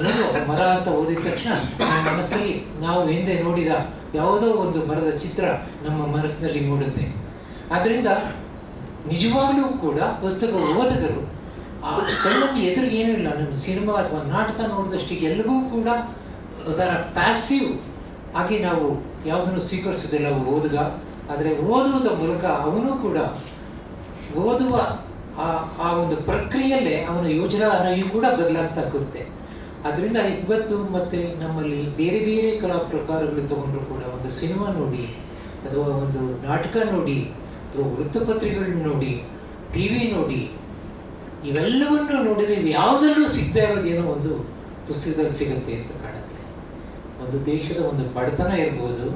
ಮರ ಅಂತ ಓದಿದ ತಕ್ಷಣ ನಮ್ಮ ಮನಸ್ಸಲ್ಲಿ ನಾವು ಹಿಂದೆ ನೋಡಿದ ಯಾವುದೋ ಒಂದು ಮರದ ಚಿತ್ರ ನಮ್ಮ ಮನಸ್ಸಿನಲ್ಲಿ ಮೂಡುತ್ತೆ. ಆದ್ರಿಂದ ನಿಜವಾಗ್ಲೂ ಕೂಡ ಪುಸ್ತಕ ಓದಿದರು ಆ ಕಣ್ಣಿಗೆ ಎದುರಿಗೆ ಏನೂ ಇಲ್ಲ. ನಮ್ಮ ಸಿನಿಮಾ ಅಥವಾ ನಾಟಕ ನೋಡಿದಷ್ಟಿಗೆ ಎಲ್ಲವೂ ಕೂಡ ಅದರ ಪ್ಯಾಸಿವ್ ಆಗಿ ನಾವು ಯಾವುದನ್ನು ಸ್ವೀಕರಿಸೋದಿಲ್ಲ ಓದುಗ. ಆದರೆ ಓದುವುದರ ಮೂಲಕ ಅವನು ಕೂಡ ಓದುವ ಆ ಆ ಒಂದು ಪ್ರಕ್ರಿಯೆಯಲ್ಲೇ ಅವನ ಯೋಜನಾ ಅರಿವು ಕೂಡ ಬದಲಾಗ್ತಾ ಕೂರುತ್ತೆ. ಅದರಿಂದ ಇವತ್ತು ಮತ್ತೆ ನಮ್ಮಲ್ಲಿ ಬೇರೆ ಬೇರೆ ಕಲಾ ಪ್ರಕಾರಗಳು ತಗೊಂಡ್ರು ಕೂಡ ಒಂದು ಸಿನಿಮಾ ನೋಡಿ, ಅಥವಾ ಒಂದು ನಾಟಕ ನೋಡಿ, ಅಥವಾ ವೃತ್ತಪತ್ರಿಕೆಗಳನ್ನ ನೋಡಿ, ಟಿ ವಿ ನೋಡಿ, ಇವೆಲ್ಲವನ್ನು ನೋಡಿದರೆ ಯಾವುದಲ್ಲೂ ಸಿಗದೇ ಇರೋದೇನೋ ಒಂದು ಪುಸ್ತಕದಲ್ಲಿ ಸಿಗುತ್ತೆ ಅಂತ ಒಂದು ದೇಶದ ಒಂದು ಬಡತನ ಇರ್ಬೋದು,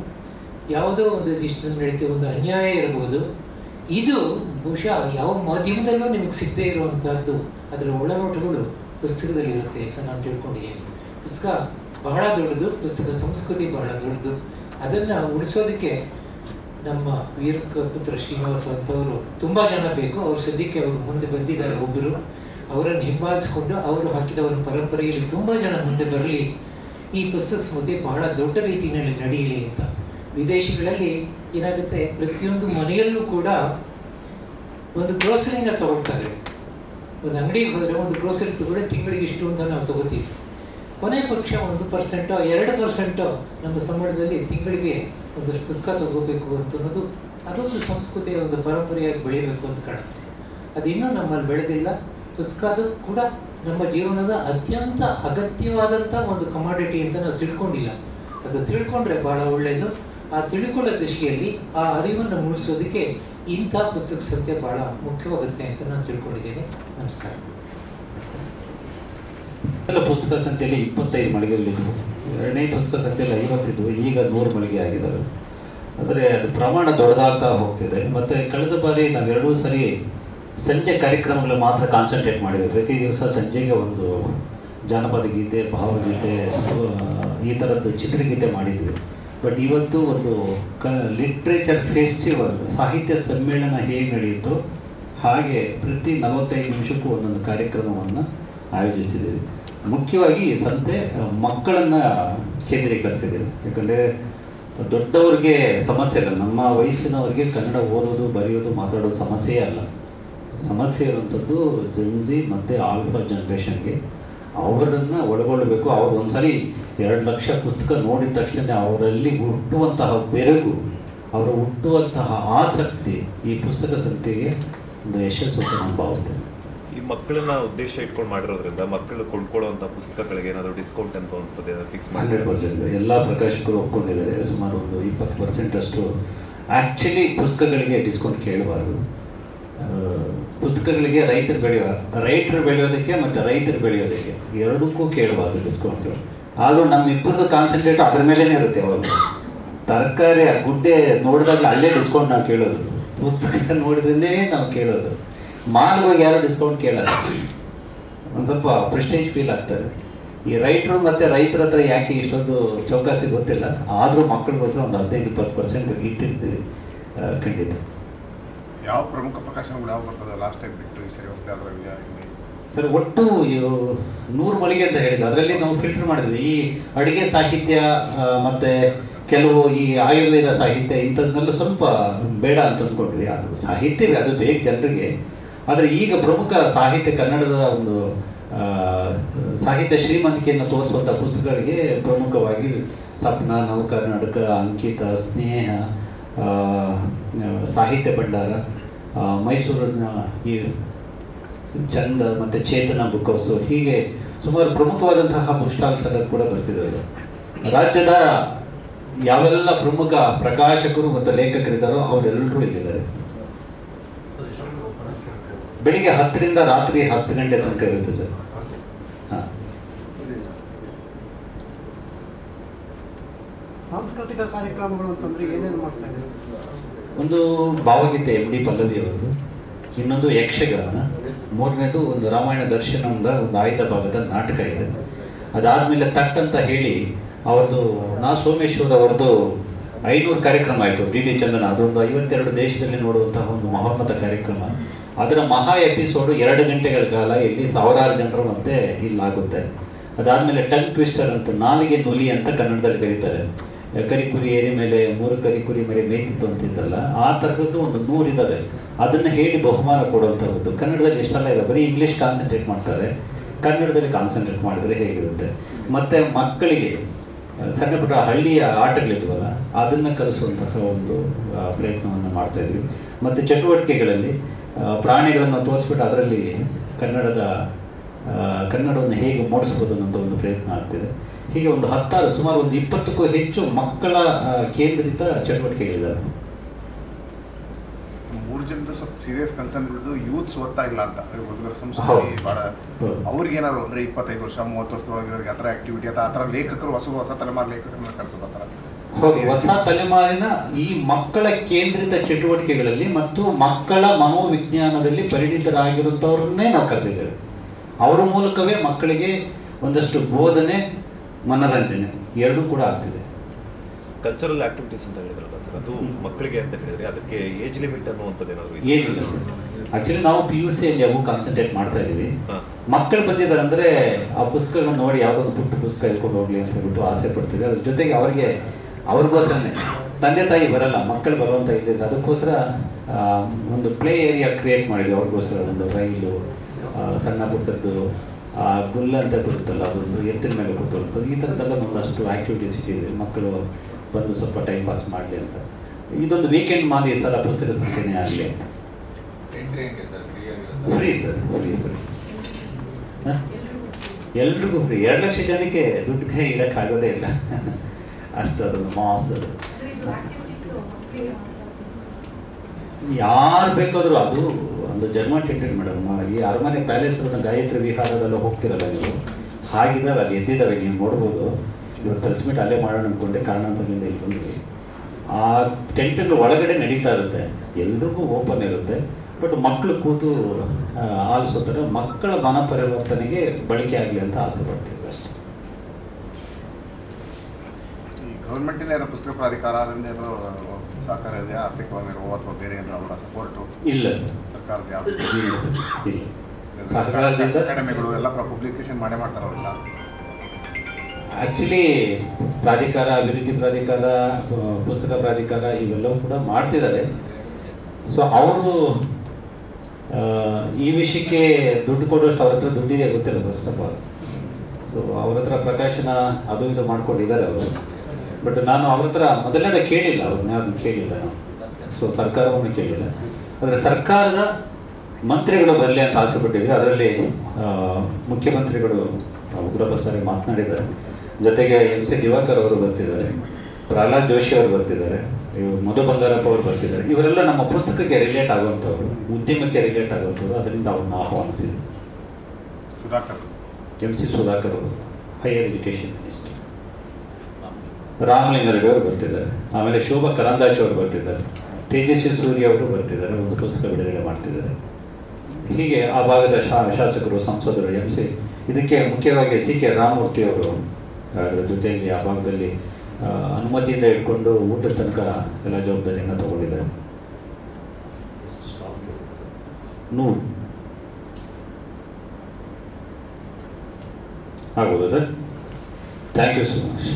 ಯಾವುದೋ ಒಂದು ದೇಶದಲ್ಲಿ ನಡೀತಿರೋ ಒಂದು ಅನ್ಯಾಯ ಇರ್ಬೋದು, ಇದು ಬಹುಶಃ ಯಾವ ಮಾಧ್ಯಮದಲ್ಲೂ ನಿಮಗೆ ಸಿಗದೇ ಇರುವಂತಹದ್ದು ಅದರ ಒಳನೋಟಗಳು ಪುಸ್ತಕದಲ್ಲಿ ಇರುತ್ತೆ ಅಂತ ನಾನು ತಿಳ್ಕೊಂಡಿದ್ದೀನಿ. ಪುಸ್ತಕ ಬಹಳ ದೊಡ್ಡದು, ಪುಸ್ತಕ ಸಂಸ್ಕೃತಿ ಬಹಳ ದೊಡ್ಡದು. ಅದನ್ನು ಉಳಿಸೋದಕ್ಕೆ ನಮ್ಮ ವೀರಕ ಪುತ್ರ ಶ್ರೀನಿವಾಸ ಅಂತವರು ತುಂಬ ಜನ ಬೇಕು. ಅವ್ರು ಸದ್ಯಕ್ಕೆ ಅವರು ಮುಂದೆ ಬಂದಿದ್ದಾರೆ ಒಬ್ಬರು ಅವರನ್ನು ಹಿಂಬಾಲಿಸಿಕೊಂಡು ಅವರು ಹಾಕಿದ ಒಂದು ಪರಂಪರೆಯಲ್ಲಿ ತುಂಬ ಜನ ಮುಂದೆ ಬರಲಿ ಈ ಪುಸ್ತಕ ಮುಂದೆ ಬಹಳ ದೊಡ್ಡ ರೀತಿಯಲ್ಲಿ ನಡೆಯಲಿ ಅಂತ. ವಿದೇಶಗಳಲ್ಲಿ ಏನಾಗುತ್ತೆ, ಪ್ರತಿಯೊಂದು ಮನೆಯಲ್ಲೂ ಕೂಡ ಒಂದು ಗ್ರೋಸರಿನ ತಗೊಳ್ತಾರೆ. ಒಂದು ಅಂಗಡಿಗೆ ಹೋದರೆ ಒಂದು ಗ್ರೋಸರಿ ತಗೊಂಡ್ರೆ ತಿಂಗಳಿಗೆ ಇಷ್ಟು ಅಂತ ನಾವು ತಗೋತೀವಿ. ಕೊನೆ ಪಕ್ಷ ಒಂದು ಪರ್ಸೆಂಟೋ ಎರಡು ಪರ್ಸೆಂಟೋ ನಮ್ಮ ಸಂಬಳದಲ್ಲಿ ತಿಂಗಳಿಗೆ ಒಂದು ಪುಸ್ತಕ ತಗೋಬೇಕು ಅಂತ ಅನ್ನೋದು ಅದೊಂದು ಸಂಸ್ಕೃತಿಯ ಒಂದು ಪರಂಪರೆಯಾಗಿ ಬೆಳೀಬೇಕು ಅಂತ ಕಾಣುತ್ತೆ. ಅದು ಇನ್ನೂ ನಮ್ಮಲ್ಲಿ ಬೆಳೆದಿಲ್ಲ. ಪುಸ್ತಕ ಅದು ಕೂಡ ನಮ್ಮ ಜೀವನದ ಅತ್ಯಂತ ಅಗತ್ಯವಾದಂಥ ಒಂದು ಕಮಾಡಿಟಿ ಅಂತ ನಾವು ತಿಳ್ಕೊಂಡಿಲ್ಲ. ಅದು ತಿಳ್ಕೊಂಡ್ರೆ ಬಹಳ ಒಳ್ಳೆಯದು ಆ ತಿಳ್ಕೊಳ್ಳೋ ದೃಷ್ಟಿಯಲ್ಲಿ ಆ ಅರಿವನ್ನು ಮೂಡಿಸೋದಕ್ಕೆ ಇಂಥ ಪುಸ್ತಕ ಸತ್ಯ ಬಹಳ ಮುಖ್ಯವಾಗುತ್ತೆ ಅಂತ ನಾನು ತಿಳ್ಕೊಂಡಿದ್ದೇನೆ. ನಮಸ್ಕಾರ. ಪುಸ್ತಕ ಸಂತೆಯಲ್ಲಿ ಇಪ್ಪತ್ತೈದು ಮಳಿಗೆಗಳಿದ್ವು. ಎರಡನೇ ಪುಸ್ತಕ ಸಂತೆಯಲ್ಲಿ ಐವತ್ತಿದ್ವು. ಈಗ ನೂರು ಮಳಿಗೆ ಆಗಿದ್ದಾರೆ ಆದರೆ ಅದು ಪ್ರಮಾಣ ದೊಡ್ಡದಾಗ್ತಾ ಹೋಗ್ತಿದೆ. ಮತ್ತು ಕಳೆದ ಬಾರಿ ನಾವೆರಡೂ ಸರಿ ಸಂಜೆ ಕಾರ್ಯಕ್ರಮಗಳು ಮಾತ್ರ ಕಾನ್ಸಂಟ್ರೇಟ್ ಮಾಡಿದ್ರು ಪ್ರತಿ ದಿವಸ ಸಂಜೆಗೆ ಒಂದು ಜಾನಪದ ಗೀತೆ, ಭಾವಗೀತೆ ಈ ಥರದ್ದು ಚಿತ್ರಗೀತೆ ಮಾಡಿದ್ವಿ. ಬಟ್ ಇವತ್ತು ಒಂದು ಕ ಲಿಟ್ರೇಚರ್ ಫೆಸ್ಟಿವಲ್ ಸಾಹಿತ್ಯ ಸಮ್ಮೇಳನ ಹೇಗೆ ನಡೆಯಿತು ಹಾಗೆ ಪ್ರತಿ ನಲವತ್ತೈದು ನಿಮಿಷಕ್ಕೂ ಒಂದೊಂದು ಕಾರ್ಯಕ್ರಮವನ್ನು ಆಯೋಜಿಸಿದ್ದೀವಿ. ಮುಖ್ಯವಾಗಿ ಈ ಸಂತೆ ಮಕ್ಕಳನ್ನು ಕೇಂದ್ರೀಕರಿಸಿದ್ದೀವಿ. ಯಾಕಂದರೆ ದೊಡ್ಡವ್ರಿಗೆ ಸಮಸ್ಯೆ ಇಲ್ಲ. ನಮ್ಮ ವಯಸ್ಸಿನವ್ರಿಗೆ ಕನ್ನಡ ಓದೋದು, ಬರೆಯೋದು, ಮಾತಾಡೋದು ಸಮಸ್ಯೆಯೇ ಅಲ್ಲ. ಸಮಸ್ಯೆ ಇರುವಂಥದ್ದು ಜೆನ್ಜಿ ಮತ್ತು ಆಲ್ಫಾ ಜನ್ರೇಷನ್ಗೆ ಅವರನ್ನು ಒಳಗೊಳ್ಳಬೇಕು. ಅವ್ರು ಒಂದ್ಸರಿ ಎರಡು ಲಕ್ಷ ಪುಸ್ತಕ ನೋಡಿದ ತಕ್ಷಣ ಅವರಲ್ಲಿ ಹುಟ್ಟುವಂತಹ ಬೆರಗು ಅವರು ಹುಟ್ಟುವಂತಹ ಆಸಕ್ತಿ ಈ ಪುಸ್ತಕ ಸಂತೆಗೆ ಒಂದು ಯಶಸ್ಸು ನಾನು ಭಾವಿಸ್ತೇನೆ. ಈ ಮಕ್ಕಳನ್ನ ಉದ್ದೇಶ ಇಟ್ಕೊಂಡು ಮಾಡಿರೋದ್ರಿಂದ ಮಕ್ಕಳು ಕೊಂಡ್ಕೊಳ್ಳುವಂಥ ಪುಸ್ತಕಗಳಿಗೆ ಏನಾದರೂ ಡಿಸ್ಕೌಂಟ್ ಅಂತ ಫಿಕ್ಸ್ ಹಂಡ್ರೆಡ್ ಪರ್ಸೆಂಟ್. ಎಲ್ಲ ಪ್ರಕಾಶಕರು ಒಪ್ಕೊಂಡಿದ್ದಾರೆ. ಸುಮಾರು ಒಂದು ಇಪ್ಪತ್ತು ಪರ್ಸೆಂಟ್ ಅಷ್ಟು. ಆ್ಯಕ್ಚುಲಿ ಪುಸ್ತಕಗಳಿಗೆ ಡಿಸ್ಕೌಂಟ್ ಕೇಳಬಾರ್ದು. ಪುಸ್ತಕಗಳಿಗೆ ರೈತರು ಬೆಳೆಯುವ ರೈತರು ಬೆಳೆಯೋದಕ್ಕೆ ಮತ್ತು ರೈತರು ಬೆಳೆಯೋದಕ್ಕೆ ಎರಡಕ್ಕೂ ಕೇಳಬಾರ್ದು ಡಿಸ್ಕೌಂಟ್ ಆದರೂ ನಮ್ಮ ಇಬ್ಬರದ್ದು ಕಾನ್ಸಂಟ್ರೇಟ್ ಅದ್ರ ಮೇಲೇ ಇರುತ್ತೆ ಅವಾಗ. ತರಕಾರಿ ಆ ಗುಡ್ಡೆ ನೋಡಿದಾಗ ಅಲ್ಲೇ ಡಿಸ್ಕೌಂಟ್ ನಾವು ಕೇಳೋದು. ಪುಸ್ತಕ ನೋಡಿದ್ರೆ ನಾವು ಕೇಳೋದು. ಮಾಲ್ಗೋಗಿ ಯಾರು ಡಿಸ್ಕೌಂಟ್ ಕೇಳಲ್ಲ. ಒಂದು ಸ್ವಲ್ಪ ಪ್ರೆಸ್ಟೇಜ್ ಫೀಲ್ ಆಗ್ತದೆ ಈ ರೈತರು ಮತ್ತು ರೈತರ ಹತ್ರ ಯಾಕೆ ಇಷ್ಟೊಂದು ಚೌಕಾಸಿ ಗೊತ್ತಿಲ್ಲ. ಆದರೂ ಮಕ್ಕಳಿಗೋಸ್ಕರ ಒಂದು ಹದಿನೈದು, ಇಪ್ಪತ್ತು ಪರ್ಸೆಂಟ್ ಇಟ್ಟಿರ್ತೀವಿ. ಖಂಡಿತ. ಯಾವ ಪ್ರಮುಖ ಪ್ರಕಾಶನಗಳು ಯಾವ ಬರ್ತದೆ ಲಾಸ್ಟ್ ಟೈಮ್ ಬಿಟ್ಟು ಈ ಸರಿ ಹೊಸದೇ ಸರ್, ಒಟ್ಟು ನೂರು ಮಳಿಗೆ ಅಂತ ಹೇಳಿದ್ರು. ಅದರಲ್ಲಿ ನಾವು ಫಿಲ್ಟರ್ ಮಾಡಿದ್ವಿ. ಈ ಅಡುಗೆ ಸಾಹಿತ್ಯ ಮತ್ತೆ ಕೆಲವು ಈ ಆಯುರ್ವೇದ ಸಾಹಿತ್ಯ ಇಂಥದ್ದನ್ನೆಲ್ಲ ಸ್ವಲ್ಪ ಬೇಡ ಅಂತ ಅಂದ್ಕೊಂಡ್ವಿ. ಅದು ಸಾಹಿತ್ಯವೇ, ಅದು ಬೇಕು ಜನರಿಗೆ. ಆದರೆ ಈಗ ಪ್ರಮುಖ ಸಾಹಿತ್ಯ ಕನ್ನಡದ ಒಂದು ಸಾಹಿತ್ಯ ಶ್ರೀಮಂತಿಕೆಯನ್ನು ತೋರಿಸುವಂಥ ಪುಸ್ತಕಗಳಿಗೆ ಪ್ರಮುಖವಾಗಿ ಸಪ್ನ ನವ ಕರ್ನಾಟಕ ಅಂಕಿತ, ಸ್ನೇಹ ಸಾಹಿತ್ಯ ಭಂಡಾರ ಮೈಸೂರಿನ ಈ ಚಂದ ಮತ್ತು ಚೇತನ ಬುಕ್ ಹೌಸು ಹೀಗೆ ಸುಮಾರು ಪ್ರಮುಖವಾದಂತಹ ಬುಕ್ ಕೂಡ ಬರ್ತಿದ್ದಾರೆ ರಾಜ್ಯದ ಯಾವೆಲ್ಲ ಪ್ರಮುಖ ಪ್ರಕಾಶಕರು ಮತ್ತು ಲೇಖಕರಿದ್ದಾರೋ ಅವರೆಲ್ಲರೂ ಇಲ್ಲಿದ್ದಾರೆ. ಬೆಳಿಗ್ಗೆ ಹತ್ತರಿಂದ ರಾತ್ರಿ ಹತ್ತು ಗಂಟೆ ತನಕ ಇರುತ್ತೆ ಸರ್. ಸಾಂಸ್ಕೃತಿಕ ಕಾರ್ಯಕ್ರಮಗಳು ಅಂತಂದ್ರೆ ಏನೇನು ಮಾಡ್ತಾ ಒಂದು ಭಾವಗೀತೆ ಎಂ ಡಿ ಪಲ್ಲವಿ ಅವರದು ಇನ್ನೊಂದು ಯಕ್ಷಗಾನ, ಮೂರನೇದು ಒಂದು ರಾಮಾಯಣ ದರ್ಶನ ಒಂದು ಭಾಗದ ನಾಟಕ ಇದೆ. ಅದಾದಮೇಲೆ ತಟ್ ಅಂತ ಹೇಳಿ ಅವ್ರದ್ದು ನಾ ಸೋಮೇಶ್ವರ್ ಅವ್ರದ್ದು ಐನೂರು ಕಾರ್ಯಕ್ರಮ ಆಯಿತು, ಡಿ ಡಿ ಚಂದನ. ಅದೊಂದು ಐವತ್ತೆರಡು ದೇಶದಲ್ಲಿ ನೋಡುವಂತಹ ಒಂದು ಮಹೋನ್ನತ ಕಾರ್ಯಕ್ರಮ. ಅದರ ಮಹಾ ಎಪಿಸೋಡು ಎರಡು ಗಂಟೆಗಳ ಕಾಲ ಇಲ್ಲಿ ಸಾವಿರಾರು ಜನರು ಮತ್ತೆ ಇಲ್ಲಾಗುತ್ತೆ. ಅದಾದಮೇಲೆ ಟಂಗ್ ಟ್ವಿಸ್ಟರ್ ಅಂತ ನಾಲಿಗೆ ನುಲಿ ಅಂತ ಕನ್ನಡದಲ್ಲಿ ಕರೀತಾರೆ. ಕರಿ ಕುರಿ ಏರಿ ಮೇಲೆ, ಮೂರು ಕರಿ ಕುರಿ ಮೇಲೆ ಮೇಯ್ತಿತ್ತು ಅಂತಿದ್ದಲ್ಲ ಆ ತರಹದ್ದು ಒಂದು ನೂರು ಇದಾವೆ ಅದನ್ನ ಹೇಳಿ ಬಹುಮಾನ ಕೊಡುವಂಥದ್ದು ಕನ್ನಡದಲ್ಲಿ ಎಷ್ಟೆಲ್ಲ ಇದೆ ಬರೀ ಇಂಗ್ಲೀಷ್ ಕಾನ್ಸಂಟ್ರೇಟ್ ಮಾಡ್ತಾರೆ. ಕನ್ನಡದಲ್ಲಿ ಕಾನ್ಸಂಟ್ರೇಟ್ ಮಾಡಿದ್ರೆ ಹೇಗಿರುತ್ತೆ? ಮತ್ತೆ ಮಕ್ಕಳಿಗೆ, ಸಣ್ಣ ಪುಟ್ಟ ಹಳ್ಳಿಯ ಆಟಗಳಿದ್ವಲ್ಲ, ಅದನ್ನ ಕಲಿಸುವಂತಹ ಒಂದು ಪ್ರಯತ್ನವನ್ನು ಮಾಡ್ತಾ ಇದ್ವಿ. ಮತ್ತೆ ಚಟುವಟಿಕೆಗಳಲ್ಲಿ ಪ್ರಾಣಿಗಳನ್ನು ತೋರಿಸ್ಬಿಟ್ಟು ಅದರಲ್ಲಿ ಕನ್ನಡದ ಕನ್ನಡವನ್ನು ಹೇಗೆ ಮೂಡಿಸ್ಬೋದು ಅನ್ನೋಂಥ ಒಂದು ಪ್ರಯತ್ನ ಆಗ್ತಿದೆ. ಹೀಗೆ ಒಂದು ಹತ್ತಾರು ಸುಮಾರು ಒಂದು ಇಪ್ಪತ್ತಕ್ಕೂ ಹೆಚ್ಚು ಮಕ್ಕಳ ಕೇಂದ್ರಿತ ಚಟುವಟಿಕೆಗಳಿದ್ದಾವೆ ಮೂರು ಜನದ್ದು ಸ್ವಲ್ಪ ಸೀರಿಯಸ್ ಕನ್ಸರ್ನ್ ಇರೋದು ಯೂತ್ಸ್ ಓದ್ತಾ ಇಲ್ಲ ಅಂತ. ಓದುಗರ ಸಂಸ್ಕೃತಿ ಹೌದು. ಅವ್ರಿಗೆ ಏನಾದ್ರು ಅಂದ್ರೆ ಇಪ್ಪತ್ತೈದು ವರ್ಷ ಮೂವತ್ತು ವರ್ಷದೊಳಗೆ ಆತರ ಆಕ್ಟಿವಿಟಿ ಅಥವಾ ಆತರ ಲೇಖಕರು ಹೊಸ ಹೊಸ ತಲೆಮಾರು ಲೇಖಕರನ್ನ ಥರ. ಹೌದು ಹೊಸ ತಲೆಮಾರಿನ ಈ ಮಕ್ಕಳ ಕೇಂದ್ರಿತ ಚಟುವಟಿಕೆಗಳಲ್ಲಿ ಮತ್ತು ಮಕ್ಕಳ ಮನೋವಿಜ್ಞಾನದಲ್ಲಿ ಪರಿಣಿತರಾಗಿರುವಂಥವ್ರನ್ನೇ ನಾವು ಕರೆದಿದ್ದೇವೆ. ಅವರ ಮೂಲಕವೇ ಮಕ್ಕಳಿಗೆ ಒಂದಷ್ಟು ಬೋಧನೆ ಮನರಂಜನೆ ಎರಡೂ ಕೂಡ ಆಗ್ತಿದೆ. ಕಲ್ಚರಲ್ ಆಕ್ಟಿವಿಟೀಸ್ ಅಂತ ಹೇಳಿದ್ರಲ್ಲ ಸರ್? ಅದು ಮಕ್ಕಳಿಗೆ ಅಂತ ಹೇಳಿದ್ರೆ ಅದಕ್ಕೆ ಏಜ್ ಲಿಮಿಟ್ ಅನ್ನುವಂಥದ್ದು ಏನಾದರೂ ಏನಿಲ್ಲ ಆಕ್ಚುಲಿ ನಾವು ಪಿ ಯು ಸಿಯಲ್ಲಿ ಅವು ಕಾನ್ಸಂಟ್ರೇಟ್ ಮಾಡ್ತಾ ಇದೀವಿ ಮಕ್ಕಳು ಬಂದಿದ್ದಾರೆ ಅಂದ್ರೆ ಆ ಪುಸ್ತಕಗಳನ್ನ ನೋಡಿ ಯಾವುದೋ ಒಂದು ಪುಟ್ಟ ಪುಸ್ತಕ ಇಟ್ಕೊಂಡು ಹೋಗ್ಲಿ ಅಂತ ಹೇಳ್ಬಿಟ್ಟು ಆಸೆ ಪಡ್ತಿದೆ ಅದ್ರ ಜೊತೆಗೆ ಅವರಿಗೆ ಅವ್ರಿಗೋಸ್ಕರನೇ ತಂದೆ ತಾಯಿ ಬರಲ್ಲ ಮಕ್ಕಳು ಬರುವಂತ ಇದ್ದಿದ್ದು ಅದಕ್ಕೋಸ್ಕರ ಒಂದು ಪ್ಲೇ ಏರಿಯಾ ಕ್ರಿಯೇಟ್ ಮಾಡಿದ್ವಿ. ಅವ್ರಿಗೋಸ್ಕರ ಒಂದು ರೈಲು ಸಣ್ಣ ಪುಟ್ಟದ್ದು ಆ, ಗುಲ್ಲ ಅಂತ ಬರುತ್ತಲ್ಲ ಅದೊಂದು ಎತ್ತಿನ ಮೇಲೆ ಕೂತ್ಕೊಳ್ಳೋದು ಈ ಥರದ್ದೆಲ್ಲ ಒಂದಷ್ಟು ಆ್ಯಕ್ಟಿವಿಟೀಸ್ ಇದೆ. ಮಕ್ಕಳು ಬಂದು ಸ್ವಲ್ಪ ಟೈಮ್ ಪಾಸ್ ಮಾಡಲಿ ಅಂತ. ಇದೊಂದು ವೀಕೆಂಡ್ ಮಾಲಿ ಸರ್ ಪುಸ್ತಕ ಸಂಖ್ಯೆನೇ ಆಗಲಿ ಅಂತ. ಫ್ರೀ ಸರ್ ಫ್ರೀ ಫ್ರೀ ಎಲ್ರಿಗೂ ಫ್ರೀ ಎರಡು ಲಕ್ಷ ಜನಕ್ಕೆ ದುಡ್ಡು ಕೈ ಇಡೋಕ್ಕಾಗೋದೇ ಇಲ್ಲ. ಅಷ್ಟು ಅದೊಂದು ಮಾಸ್ ಯಾರು ಬೇಕಾದರೂ ಅದು ಒಂದು ಜನ್ಮ ಟೆಂಟೆಡ್ ಮೇಡಮ್ ಈ ಅರಮನೆ ಪ್ಯಾಲೇಸ್ ಗಾಯತ್ರಿ ವಿಹಾರದಲ್ಲ ಹೋಗ್ತಿರಲ್ಲ ನೀವು. ಹಾಗಿದ್ದಾವೆ ಅಲ್ಲಿ ಎದ್ದಿದ್ದಾವೆ, ನೀವು ನೋಡ್ಬೋದು. ಇವತ್ತು ತರಿಸ್ಬಿಟ್ಟು ಅಲ್ಲೇ ಮಾಡೋಣ ಅಂದ್ಕೊಂಡೆ ಕಾರಣಾಂತರದಿಂದ ಇಲ್ಲಿ ಬಂದ್ವಿ. ಆ ಟೆಂಟಲ್ಲಿ ಒಳಗಡೆ ನಡೀತಾ ಇರುತ್ತೆ. ಎಲ್ರಿಗೂ ಓಪನ್ ಇರುತ್ತೆ. ಬಟ್ ಮಕ್ಕಳು ಕೂತು ಆಲಿಸೋ ಮಕ್ಕಳ ಮನ ಪರಿವರ್ತನೆಗೆ ಬಳಕೆ ಆಗಲಿ ಅಂತ ಆಸೆ ಪಡ್ತೀವಿ ಅಷ್ಟೇ. ಗೌರ್ಮೆಂಟಿನ ಪುಸ್ತಕ ಪ್ರಾಧಿಕಾರ ಸಹಕಾರ ಇದೆ ಆರ್ಥಿಕವಾಗಿರೋ ಅಥವಾ ಬೇರೆ ಏನಾದರೂ ಅವರ ಸಪೋರ್ಟು ಇಲ್ಲ ಸರ್. ಸರ್ಕಾರದ ಯಾವುದು ಇಲ್ಲ. ಸಹಕಾರದಿಂದ ಅಕಾಡೆಮಿಗಳು ಎಲ್ಲ ಪಬ್ಲಿಕೇಶನ್ ಮಾಡೇ ಮಾಡ್ತಾರೆ ಅವರೆಲ್ಲ ಆ್ಯಕ್ಚುಲಿ ಪ್ರಾಧಿಕಾರ ಅಭಿವೃದ್ಧಿ ಪ್ರಾಧಿಕಾರ ಪುಸ್ತಕ ಪ್ರಾಧಿಕಾರ ಇವೆಲ್ಲವೂ ಕೂಡ ಮಾಡ್ತಿದ್ದಾರೆ. ಸೊ ಅವರು ಈ ವಿಷಯಕ್ಕೆ ದುಡ್ಡು ಕೊಡುವಷ್ಟು ಅವ್ರ ಹತ್ರ ದುಡ್ಡಿದೆ ಗೊತ್ತಿಲ್ಲ ಫಸ್ಟ್ ಆಫ್ ಆಲ್ ಸೊ ಅವ್ರ ಹತ್ರ ಪ್ರಕಾಶನ ಅದು ಇದು ಮಾಡ್ಕೊಂಡಿದ್ದಾರೆ ಅವರು. ಬಟ್ ನಾನು ಅವ್ರ ಹತ್ರ ಮೊದಲನೇದ ಕೇಳಿಲ್ಲ ಅವ್ರನ್ನ ಯಾರನ್ನು ಕೇಳಿಲ್ಲ ನಾವು ಸೊ ಸರ್ಕಾರವನ್ನು ಕೇಳಿಲ್ಲ. ಆದರೆ ಸರ್ಕಾರದ ಮಂತ್ರಿಗಳು ಬರಲಿ ಅಂತ ಆಸೆ ಪಟ್ಟಿದ್ವಿ ಅದರಲ್ಲಿ ಮುಖ್ಯಮಂತ್ರಿಗಳು ಉಗ್ರಪ್ಪ ಸರ್ ಮಾತನಾಡಿದ್ದಾರೆ. ಜೊತೆಗೆ ಎಂ ಸಿ ದಿವಾಕರ್ ಅವರು ಬರ್ತಿದ್ದಾರೆ. ಪ್ರಹ್ಲಾದ್ ಜೋಶಿ ಅವರು ಬರ್ತಿದ್ದಾರೆ. ಇವ್ರು ಮಧು ಬಂಗಾರಪ್ಪ ಅವರು ಬರ್ತಿದ್ದಾರೆ. ಇವರೆಲ್ಲ ನಮ್ಮ ಪುಸ್ತಕಕ್ಕೆ ರಿಲೇಟ್ ಆಗುವಂಥವ್ರು ಉದ್ಯಮಕ್ಕೆ ರಿಲೇಟ್ ಆಗುವಂಥವ್ರು. ಅದರಿಂದ ಅವ್ರನ್ನ ಆಹ್ವಾನಿಸಿದ್ರು. ಸುಧಾಕರ್. ಎಂ ಸಿ ಸುಧಾಕರ್ ಅವರು ಹೈಯರ್ ಎಜುಕೇಷನ್ ರಾಮಲಿಂಗಾರೆಡ್ಡಿ ಅವರು ಬರ್ತಿದ್ದಾರೆ. ಆಮೇಲೆ ಶೋಭಾ ಕರಂದಾಜ್ ಅವರು ಬರ್ತಿದ್ದಾರೆ. ತೇಜಸ್ವಿ ಸೂರ್ಯ ಅವರು ಬರ್ತಿದ್ದಾರೆ. ಒಂದು ಪುಸ್ತಕ ಬಿಡುಗಡೆ ಮಾಡ್ತಿದ್ದಾರೆ. ಹೀಗೆ ಆ ಭಾಗದ ಶಾ, ಶಾಸಕರು, ಸಂಸದರು, ಎಂ ಸಿ. ಇದಕ್ಕೆ ಮುಖ್ಯವಾಗಿ ಸಿ ಕೆ ರಾಮಮೂರ್ತಿ ಅವರು ಜೊತೆಯಲ್ಲಿ ಆ ಭಾಗದಲ್ಲಿ ಅನುಮತಿಯಿಂದ ಇಟ್ಕೊಂಡು ಊಟದ ತನಕ ಎಲ್ಲ ಜವಾಬ್ದಾರಿಯನ್ನು ತಗೊಂಡಿದ್ದಾರೆ. ನೂರು. ಆಗ್ಬೋದಾ sir? Thank you so much